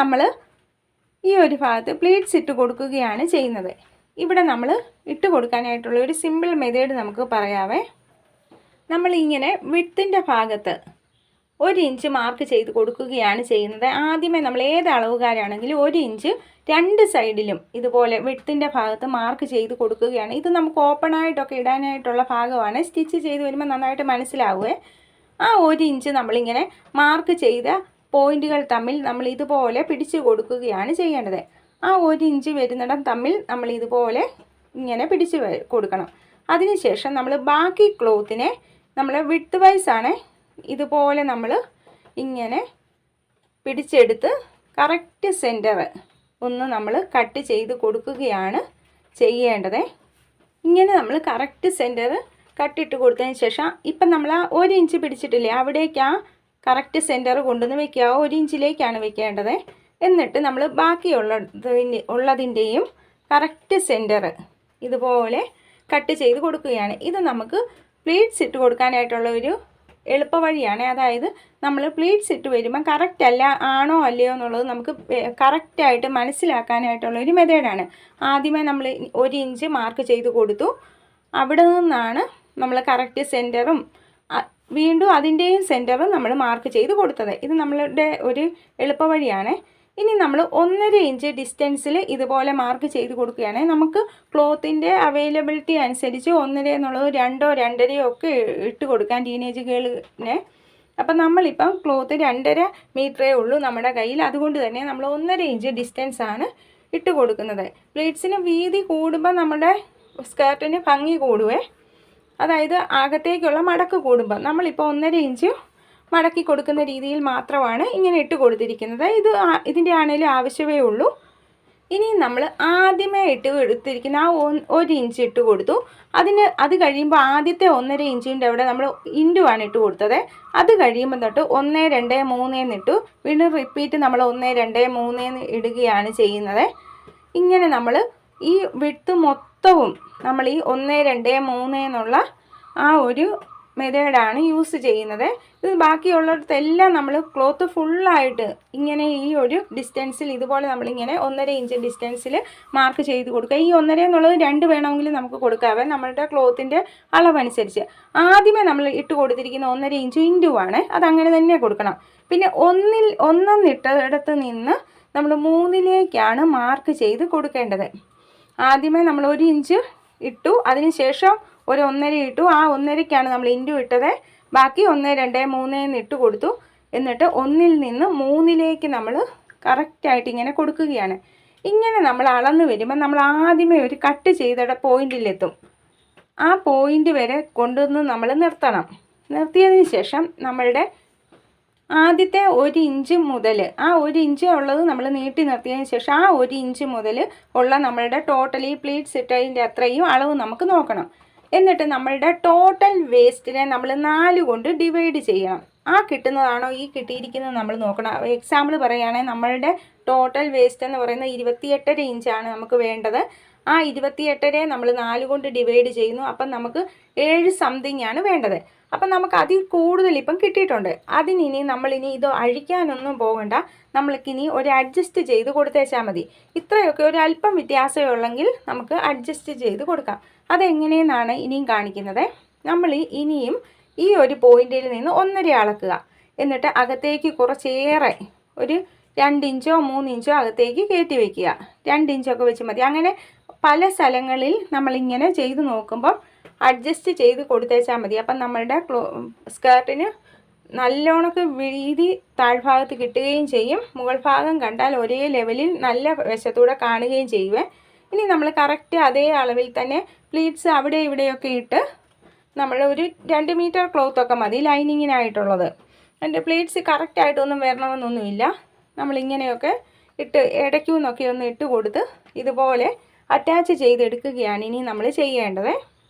നമ്മൾ ഈ ഒരു ഭാഗത്ത് പ്ലീറ്റ്സ് ഇട്ട് കൊടുക്കുകയാണ് ചെയ്യുന്നത്. ഇവിടെ നമ്മൾ ഇട്ട് കൊടുക്കാനായിട്ടുള്ള ഒരു സിമ്പിൾ മെത്തേഡ് നമുക്ക് പറയാവേ. നമ്മളിങ്ങനെ വിത്തിന്റെ ഭാഗത്ത് ഒരു ഇഞ്ച് മാർക്ക് ചെയ്ത് കൊടുക്കുകയാണ് ചെയ്യുന്നത്. ആദ്യമേ നമ്മൾ ഏത് അളവുകാരാണെങ്കിലും ഒരു ഇഞ്ച് രണ്ട് സൈഡിലും ഇതുപോലെ വിട്ടിന്റെ ഭാഗത്ത് മാർക്ക് ചെയ്ത് കൊടുക്കുകയാണ്. ഇത് നമുക്ക് ഓപ്പണായിട്ടൊക്കെ ഇടാനായിട്ടുള്ള ഭാഗമാണ്. സ്റ്റിച്ച് ചെയ്ത് വരുമ്പോൾ നന്നായിട്ട് മനസ്സിലാവുമേ ആ ഒരു ഇഞ്ച് നമ്മളിങ്ങനെ മാർക്ക് ചെയ്ത പോയിന്റുകൾ തമ്മിൽ നമ്മൾ ഇതുപോലെ പിടിച്ചു കൊടുക്കുകയാണ് ചെയ്യേണ്ടത്. ആ ഒരു ഇഞ്ച് വരുന്നിടം തമ്മിൽ നമ്മൾ ഇതുപോലെ ഇങ്ങനെ പിടിച്ച് കൊടുക്കണം. അതിനുശേഷം നമ്മൾ ബാക്കി ക്ലോത്തിനെ നമ്മൾ വിട്ട് വൈസാണ് ഇതുപോലെ നമ്മൾ ഇങ്ങനെ പിടിച്ചെടുത്ത് കറക്റ്റ് സെന്റർ ഒന്ന് നമ്മൾ കട്ട് ചെയ്ത് കൊടുക്കുകയാണ് ചെയ്യേണ്ടത്. ഇങ്ങനെ നമ്മൾ കറക്റ്റ് സെന്റർ കട്ടിട്ട് കൊടുത്തതിന് ശേഷം ഇപ്പം നമ്മൾ ആ ഒരു ഇഞ്ച് പിടിച്ചിട്ടില്ലേ അവിടേക്ക് ആ കറക്റ്റ് സെന്റർ കൊണ്ടുവന്ന് വെക്കുക. ഒരു ഇഞ്ചിലേക്കാണ് വെക്കേണ്ടത്. എന്നിട്ട് നമ്മൾ ബാക്കിയുള്ളതിന്റെ ഉള്ളതിന്റെയും കറക്റ്റ് സെന്റർ ഇതുപോലെ കട്ട് ചെയ്ത് കൊടുക്കുകയാണ്. ഇത് നമുക്ക് പ്ലീറ്റ്സ് ഇട്ട് കൊടുക്കാനായിട്ടുള്ള ഒരു എളുപ്പ വഴിയാണ്. അതായത് നമ്മൾ പ്ലീറ്റ്സ് ഇട്ട് വരുമ്പോൾ കറക്റ്റ് അല്ല ആണോ അല്ലയോ എന്നുള്ളത് നമുക്ക് കറക്റ്റായിട്ട് മനസ്സിലാക്കാനായിട്ടുള്ള ഒരു മെത്തേഡാണ്. ആദ്യമേ നമ്മൾ ഒരു ഇഞ്ച് മാർക്ക് ചെയ്ത് കൊടുത്തു. അവിടെ നിന്നാണ് നമ്മൾ കറക്റ്റ് സെന്ററും വീണ്ടും അതിന്റെയും സെന്റർ നമ്മൾ മാർക്ക് ചെയ്ത് കൊടുത്തത്. ഇത് നമ്മളുടെ ഒരു എളുപ്പവഴിയാണ്. ഇനി നമ്മൾ ഒന്നര ഇഞ്ച് ഡിസ്റ്റൻസിൽ ഇതുപോലെ മാർക്ക് ചെയ്ത് കൊടുക്കുകയാണെങ്കിൽ നമുക്ക് ക്ലോത്തിന്റെ അവൈലബിലിറ്റി അനുസരിച്ച് ഒന്നര എന്നുള്ളത് രണ്ടോ രണ്ടരയോ ഒക്കെ ഇട്ട് കൊടുക്കാൻ ടീനേജ് ഗേളിനെ അപ്പം നമ്മളിപ്പം ക്ലോത്ത് രണ്ടര മീറ്ററേ ഉള്ളൂ നമ്മുടെ കയ്യിൽ. അതുകൊണ്ട് തന്നെ നമ്മൾ ഒന്നര ഇഞ്ച് ഡിസ്റ്റൻസ് ആണ് ഇട്ട് കൊടുക്കുന്നത്. പ്ലേറ്റ്സിന് വീതി കൂടുമ്പോൾ നമ്മുടെ സ്കേർട്ടിന് ഭംഗി കൂടുവേ. അതായത് അകത്തേക്കുള്ള മടക്ക് കൂടുമ്പോൾ നമ്മളിപ്പോൾ ഒന്നര ഇഞ്ച് മടക്കി കൊടുക്കുന്ന രീതിയിൽ മാത്രമാണ് ഇങ്ങനെ ഇട്ട് കൊടുത്തിരിക്കുന്നത്. ഇത് ഇതിന്റെ ആണെങ്കിലും ആവശ്യമേ ഉള്ളൂ. ഇനി നമ്മൾ ആദ്യമേ ഇട്ട് എടുത്തിരിക്കുന്ന ആ ഒരു ഇഞ്ച് ഇട്ട് കൊടുത്തു. അതിന് അത് കഴിയുമ്പോൾ ആദ്യത്തെ ഒന്നര ഇഞ്ചിന്റെ അവിടെ നമ്മൾ ഇന്റുവാണ് ഇട്ട് കൊടുത്തത്. അത് കഴിയുമ്പോൾ തൊട്ട് ഒന്ന് രണ്ട് മൂന്നേന്ന് ഇട്ടു. വീണ്ടും റിപ്പീറ്റ് നമ്മൾ ഒന്ന് രണ്ട് മൂന്നേന്ന് ഇടുകയാണ് ചെയ്യുന്നത്. ഇങ്ങനെ നമ്മൾ ഈ വിട്ട് മൊത്തവും നമ്മൾ ഈ ഒന്ന് രണ്ട് മൂന്ന് എന്നുള്ള ആ ഒരു മെതേഡാണ് യൂസ് ചെയ്യുന്നത്. ഇത് ബാക്കിയുള്ളിടത്തെല്ലാം നമ്മൾ ക്ലോത്ത് ഫുള്ളായിട്ട് ഇങ്ങനെ ഈ ഒരു ഡിസ്റ്റൻസിൽ ഇതുപോലെ നമ്മളിങ്ങനെ ഒന്നര ഇഞ്ച് ഡിസ്റ്റൻസിൽ മാർക്ക് ചെയ്ത് കൊടുക്കുക. ഈ ഒന്നര എന്നുള്ളത് രണ്ട് വേണമെങ്കിൽ നമുക്ക് കൊടുക്കാവേ നമ്മളുടെ ക്ലോത്തിന്റെ അളവനുസരിച്ച്. ആദ്യമേ നമ്മൾ ഇട്ട് കൊടുത്തിരിക്കുന്ന ഒന്നര ഇഞ്ച് ഇന്റുവാണ് അതങ്ങനെ തന്നെ കൊടുക്കണം. പിന്നെ ഒന്നിൽ ഒന്നിട്ടടത്ത് നിന്ന് നമ്മൾ മൂന്നിലേക്കാണ് മാർക്ക് ചെയ്ത് കൊടുക്കേണ്ടത്. ആദ്യമേ നമ്മൾ ഒരു ഇഞ്ച് ഇട്ടു. അതിനുശേഷം ഒരു ഒന്നര ഇട്ടു. ആ ഒന്നരയ്ക്കാണ് നമ്മൾ ഇൻഡു ഇട്ടത്. ബാക്കി ഒന്ന് രണ്ട് മൂന്ന് എന്ന് ഇട്ട് കൊടുത്തു. എന്നിട്ട് ഒന്നിൽ നിന്ന് മൂന്നിലേക്ക് നമ്മൾ കറക്റ്റായിട്ട് ഇങ്ങനെ കൊടുക്കുകയാണ്. ഇങ്ങനെ നമ്മൾ അളന്ന് വരുമ്പോൾ നമ്മൾ ആദ്യമേ ഒരു കട്ട് ചെയ്തിട പോയിന്റിലെത്തും ആ പോയിന്റ് വരെ കൊണ്ടുവന്ന് നമ്മൾ നിർത്തണം. നിർത്തിയതിന് ശേഷം നമ്മളുടെ ആദ്യത്തെ ഒരു ഇഞ്ച് മുതൽ ആ ഒരു ഇഞ്ച് ഉള്ളത് നമ്മൾ നീട്ടി നിർത്തിയതിന് ശേഷം ആ ഒരു ഇഞ്ച് മുതൽ ഉള്ള നമ്മളുടെ ടോട്ടലി പ്ലീറ്റ്സ് ഇട്ടതിന്റെ അത്രയും അളവ് നമുക്ക് നോക്കണം. എന്നിട്ട് നമ്മളുടെ ടോട്ടൽ വേസ്റ്റിനെ നമ്മൾ നാല് കൊണ്ട് ഡിവൈഡ് ചെയ്യണം. ആ കിട്ടുന്നതാണോ ഈ കിട്ടിയിരിക്കുന്നത് നമ്മൾ നോക്കണം. എക്സാമ്പിൾ പറയുകയാണെങ്കിൽ നമ്മളുടെ ടോട്ടൽ വേസ്റ്റ് എന്ന് പറയുന്നത് ഇരുപത്തിയെട്ടര ഇഞ്ചാണ് നമുക്ക് വേണ്ടത്. ആ ഇരുപത്തിയെട്ടരെ നമ്മൾ നാല് കൊണ്ട് ഡിവൈഡ് ചെയ്യുന്നു. അപ്പം നമുക്ക് ഏഴ് സംതിങ് ആണ് വേണ്ടത്. അപ്പം നമുക്ക് അതിൽ കൂടുതൽ ഇപ്പം കിട്ടിയിട്ടുണ്ട്. അതിനി നമ്മളിനി ഇത് അഴിക്കാനൊന്നും പോകണ്ട. നമ്മൾക്കിനി ഒരു അഡ്ജസ്റ്റ് ചെയ്ത് കൊടുത്തേച്ചാൽ മതി. ഇത്രയൊക്കെ ഒരു അല്പം വ്യത്യാസമേ ഉള്ളെങ്കിൽ നമുക്ക് അഡ്ജസ്റ്റ് ചെയ്ത് കൊടുക്കാം. അതെങ്ങനെയെന്നാണ് ഇനിയും കാണിക്കുന്നത്. നമ്മൾ ഇനിയും ഈ ഒരു പോയിന്റിൽ നിന്ന് ഒന്നര അളക്കുക. എന്നിട്ട് അകത്തേക്ക് കുറച്ചേറെ ഒരു രണ്ടിഞ്ചോ മൂന്നിഞ്ചോ അകത്തേക്ക് കയറ്റി വയ്ക്കുക രണ്ടിഞ്ചൊക്കെ വെച്ച് മതി. അങ്ങനെ പല സ്ഥലങ്ങളിൽ നമ്മളിങ്ങനെ ചെയ്ത് നോക്കുമ്പോൾ അഡ്ജസ്റ്റ് ചെയ്ത് കൊടുത്തേച്ചാൽ മതി. അപ്പം നമ്മളുടെ ക്ലോ സ്കേർട്ടിന് നല്ലോണക്ക് വീതി താഴ്ഭാഗത്ത് കിട്ടുകയും ചെയ്യും. മുകൾ ഭാഗം കണ്ടാൽ ഒരേ ലെവലിൽ നല്ല വശത്തൂടെ കാണുകയും ചെയ്യുവേ. ഇനി നമ്മൾ കറക്റ്റ് അതേ അളവിൽ തന്നെ പ്ലീറ്റ്സ് അവിടെ ഇവിടെയൊക്കെ ഇട്ട് നമ്മൾ ഒരു രണ്ട് മീറ്റർ ക്ലോത്തൊക്കെ മതി ലൈനിങ്ങിനായിട്ടുള്ളത്. എന്റെ പ്ലീറ്റ്സ് കറക്റ്റായിട്ടൊന്നും വരണമെന്നൊന്നുമില്ല. നമ്മളിങ്ങനെയൊക്കെ ഇട്ട് ഇടയ്ക്കൂന്നൊക്കെ ഒന്ന് ഇട്ട് കൊടുത്ത് ഇതുപോലെ അറ്റാച്ച് ചെയ്തെടുക്കുകയാണ് ഇനി നമ്മൾ ചെയ്യേണ്ടത്.